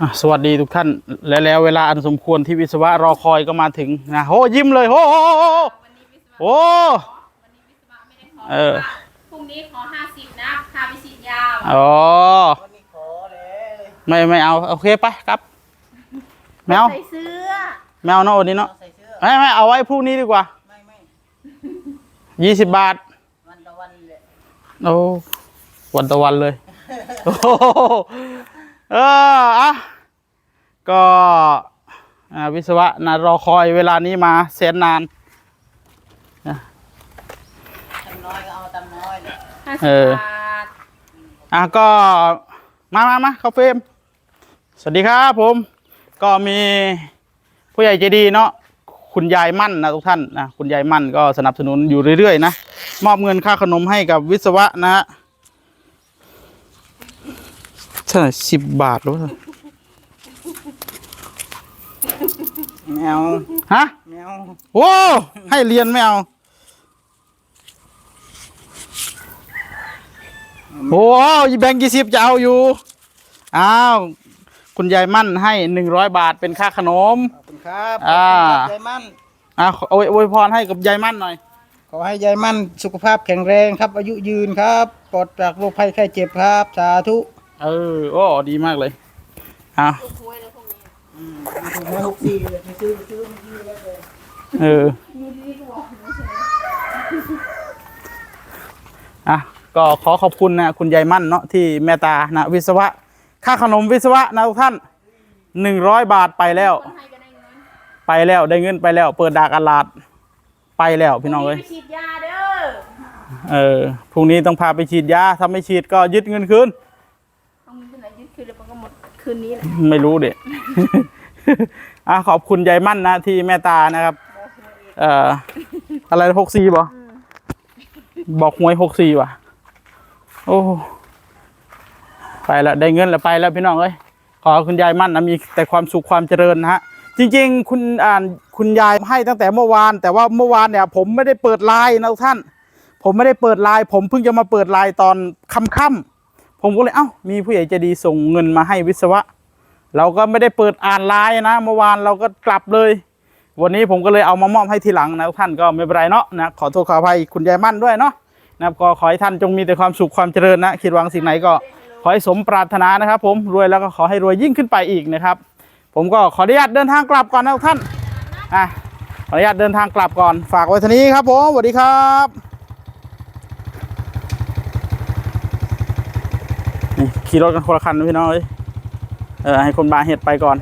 อะสวัสดีทุกท่าน และแล้วเวลาอันสมควรที่วิศวะรอคอยก็มาถึงนะโหยิ้มเลยโหโหโหโหโอ้วันนี้วิศวะไม่ได้ขอเออพรุ่งนี้ขอห้าสิบนะพาไปฉีดยาอ๋อวันนี้ขอเลยไม่ไม่เอาโอเคไปครับ แมวใส่เสื้อแมวเนาะวันนี้เนาะใส่เสื้อไม่ไม่เอาไว้พรุ่งนี้ดีกว่าไม่ไม่ยี่สิบบาทวันตะวันเลยโอ้วันตะวันเลยโอ้โห เอออะก็อ่าวิศวะนะรอคอยเวลานี้มาแสนนานตำน้อยก็เอาตำน้อยเลยห้าเอสิบอบาทอะก็มามามาเข้าเฟรมสวัสดีครับผม ก็มีผู้ใหญ่ใจดีเนาะคุณยายมั่นนะทุกท่านนะคุณยายมั่นก็สนับสนุนอยู่เรื่อยๆนะมอบเงินค่าขนมให้กับวิศวะนะฮะ เท่าไหร่สิบบาทหรือเปล่าแมวฮะ แมวโอ้ให้เรียนไม่เอา โอ้ยแบงค์ยี่สิบจะเอาอยู่ อ้าว คุณยายมั่นให้หนึ่งร้อยบาทเป็นค่าขนม ขอบคุณครับอ่าขอบคุณครับยายมั่น อะเอาไว้อวยพรให้กับยายมั่นหน่อย ขอให้ยายมั่นสุขภาพแข็งแรงครับ อายุยืนครับ ปลอดจากโรคภัยไข้เจ็บครับ สาธุ เออโอ้ดีมากเลยอะถูกหวยเลยพวกนี้ถูกหวยหกสี่เลยไม่ซื้อไม่ซื้อไม่ซื้อแล้วเลยเออมีดีก็บอกไม่ใช่อะก็ขอขอบคุณนะ คุณยายมั่นเนาะที่เมตตานะ วิศวะ ค่าขนมวิศวะนะทุกท่านหนึ่งร้อยบาทไปแล้วคนไทยก็ได้เงินไปแล้วได้เงินไปแล้ว เปิดดากอาลาดไปแล้วพี่น้องพเอ้รุ่ยไปฉีดยาเด้อเออพรุ่งนี้ต้องพาไปฉีดยาถ้าไม่ฉีดก็ยึดเงินคืน เอาเงินที่ไหนยึด คืนนี้แหละไม่รู้เด็ อะขอบคุณยายมั่นนะที่เมตตานะครับ เอ่อ อะไรหกสี่บ่บอกหวยหกสี่ว่ะ โอ้ ไปแล้วได้เงินแล้วไปแล้วพี่น้องเอ้ย ขอคุณยายมั่นนะมีแต่ความสุขความเจริญนะฮะ จริง ๆ คุณอ่านคุณยายให้ตั้งแต่เมื่อวาน แต่ว่าเมื่อวานเนี่ย ผมไม่ได้เปิดไลน์นะท่าน ผมไม่ได้เปิดไลน์ผมเพิ่งจะมาเปิดไลน์ตอนค่ำๆ ผมก็เลยเอ้ามีผู้ใหญ่ใจดีส่งเงินมาให้วิศวะ เราก็ไม่ได้เปิดอ่านไลน์นะ เมื่อวานเราก็กลับเลย วันนี้ผมก็เลยเอามามอบให้ทีหลังนะท่านก็ไม่เป็นไรเนาะนะขอโทษขออภัยคุณยายมั่นด้วยเนาะนะครับก็ขอให้ท่านจงมีแต่ความสุขความเจริญนะคิดหวังสิ่งไหนก็ขอให้สมปรารถนานะครับ ผมรวยแล้วก็ขอให้รวยยิ่งขึ้นไปอีกนะครับ ผมก็ขออนุญาตเดินทางกลับก่อนนะท่านอะขออนุญาตเดินทางกลับก่อนฝากไว้ท่านี้ครับผมสวัสดีครับ ขี่รถกันคนละคันนะพี่น้องเอ้ยเออให้คนบาเห็ดไปก่อน